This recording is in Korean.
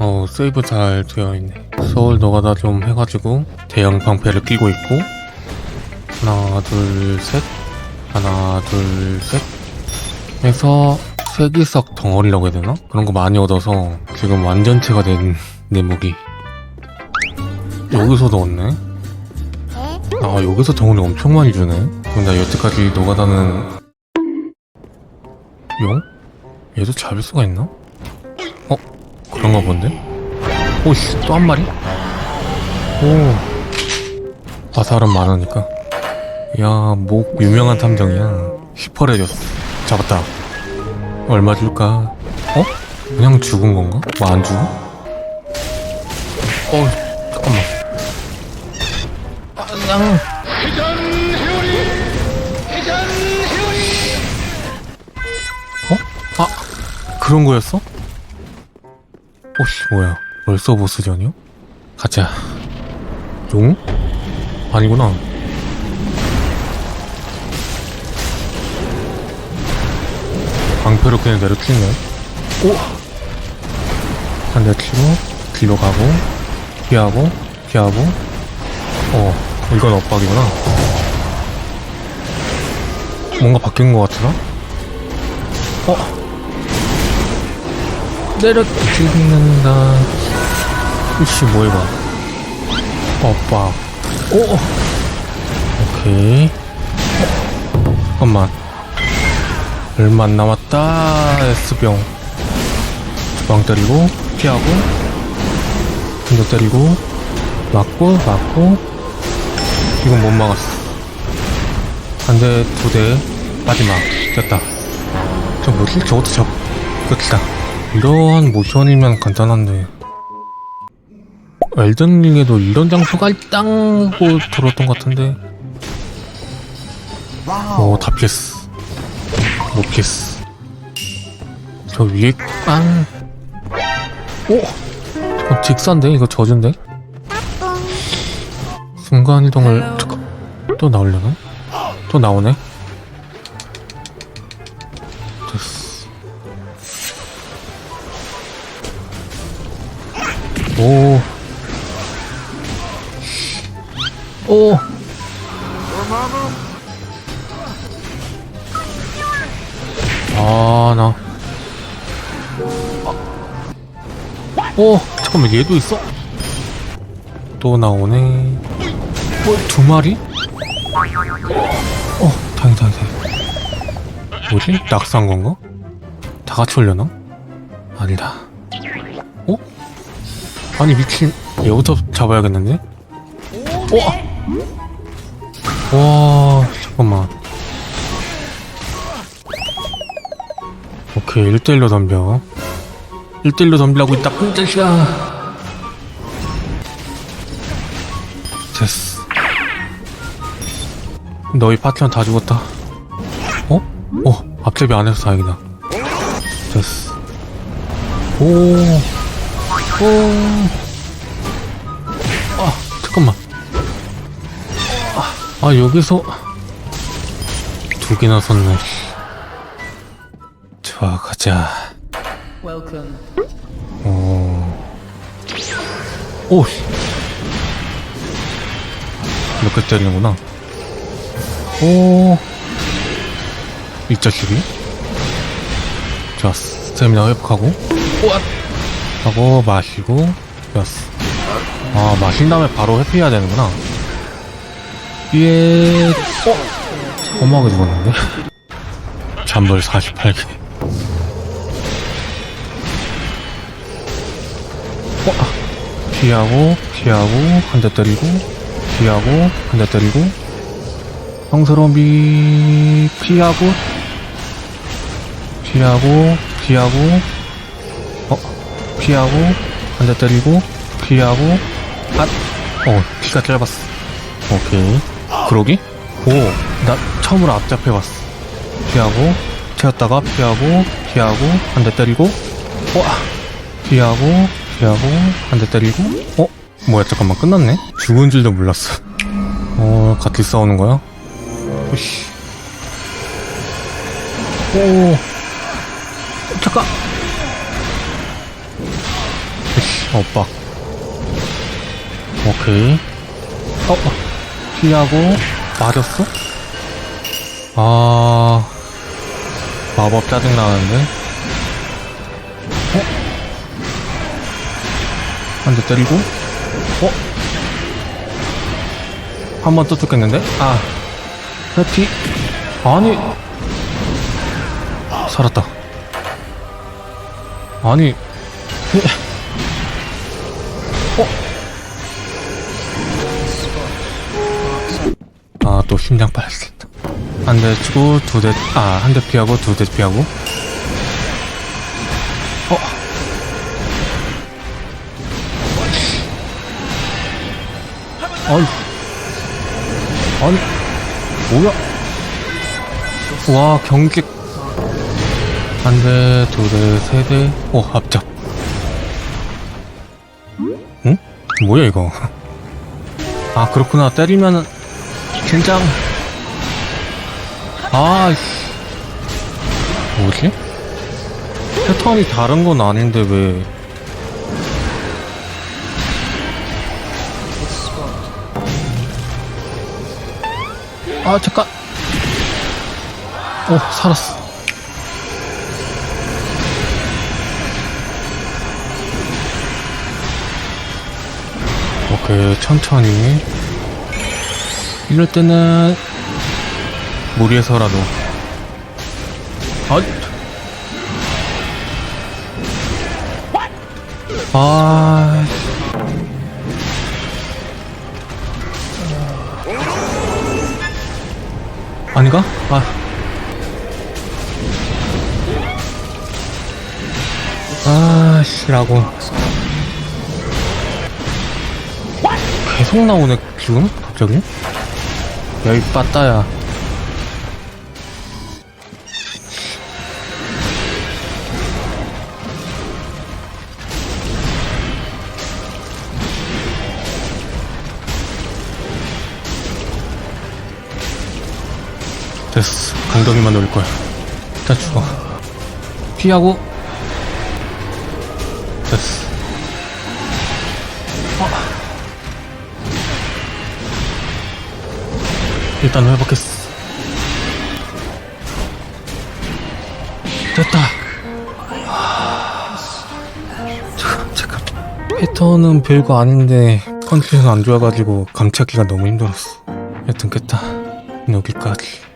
어 세이브 잘 되어있네. 서울 노가다 좀 해가지고 대형 방패를 끼고 있고. 하나 둘 셋. 하나 둘 셋. 해서 세기석 덩어리라고 해야 되나? 그런 거 많이 얻어서 지금 완전체가 된 내 무기. 여기서도 얻네. 아 여기서 덩어리 엄청 많이 주네. 나 여태까지 노가다는 용? 얘도 잡을 수가 있나? 어? 그런가 본데? 오씨 또 한 마리? 오 화살은 많으니까 야 목 유명한 탐정이야 10%줬어 잡았다 얼마 줄까? 어? 그냥 죽은 건가? 뭐 안 죽어? 어 잠깐만 아 그냥 어? 아 그런 거였어? 오씨 뭐야 벌써 보스전이요? 가자 용? 아니구나 방패로 그냥 내려치네 오! 한 대 치고 뒤로 가고 피하고 피하고 어 이건 엇박이구나 뭔가 바뀐 것 같으나? 어? 내려 죽는다. 이씨 뭐 이거 엇박 오! 오케이. 어, 잠깐만. 얼마 안 남았다. S병. 주방 때리고 피하고 한대 때리고 맞고 맞고. 이건 못 막았어. 한대두대 마지막. 됐다. 저 뭐지? 저것도 잡 끝이다 이러한 모션이면 간단한데. 엘든링에도 이런 장소가 있다고 들었던 것 같은데. 오다 피했어 못 피했어 저 위에 빵. 오! 저 직사인데? 이거 저준데? 순간이동을 잠깐. 또 나오려나? 또 나오네 오. 오. 아, 나. 오, 잠깐만, 얘도 있어? 또 나오네. 어, 두 마리? 어, 다행이다, 다행이다. 뭐지? 낙사한 건가? 다 같이 올려나? 아니다. 어? 아니 미친 얘부터 잡아야겠는데? 와, 와 잠깐만. 오케이 1대1로 덤벼. 1대1로 덤비라고 있다 pun자시야 됐어. 너희 파티원 다 죽었다. 어? 어 앞제비 안 해서 다행이다. 됐어. 오 오. 아, 잠깐만. 아, 아, 여기서 두 개나 섰네. 좋아, 가자. 어. 오. 씨. 이렇게 때리는구나. 오. 이 자식이? 좋았어. 스태미나 회복하고. 우와. 하고 마시고 됐어 아 마신 다음에 바로 회피해야 되는구나 위에 어? 어마하게 죽었는데? 잔벌 48개 어? 피하고 피하고 한 대 때리고 피하고 한 대 때리고 형스러운 비 피하고 피하고 피하고 어? 피하고 한대 때리고 피하고 앗! 어 피가 짧았어. 오케이. 그러기? 오나 처음으로 앞잡혀봤어. 피하고 채웠다가 피하고 피하고 한 대 때리고 와. 피하고 피하고 한 대 때리고 어? 뭐야 잠깐만 끝났네? 죽은 줄도 몰랐어. 어 같이 싸우는 거야? 오씨. 오. 잠깐 엇박. 오케이. 어, 어, 피하고, 맞았어? 아, 마법 짜증나는데? 어? 한 대 때리고, 어? 한 번또 뜯겠는데? 아, 해피? 아니, 살았다. 아니? 아, 또 심장 빨았겠다. 한대 치고, 두 대, 아, 한 대 피하고, 두 대 피하고. 어? 아니, 아니, 뭐야? 와, 경기. 한 대, 두 대, 세 대, 오, 앞잡. 뭐야, 이거. 아, 그렇구나. 때리면은, 긴장. 아, 씨. 뭐지? 패턴이 다른 건 아닌데, 왜. 아, 잠깐. 오, 살았어. 오케이, 천천히. 이럴 때는, 무리해서라도. 아, 아, 아닌가? 아. 아, 씨라고. 계속 나오네, 지금? 갑자기? 야, 이 빠따야. 됐어. 강덕이만 노릴 거야. 다 죽어. 피하고. 됐어. 어. 일단 회복했어. 됐다. 잠깐, 잠깐. 패턴은 별거 아닌데 컨디션 안 좋아가지고 감차기가 너무 힘들었어. 여튼 깼다. 여기까지.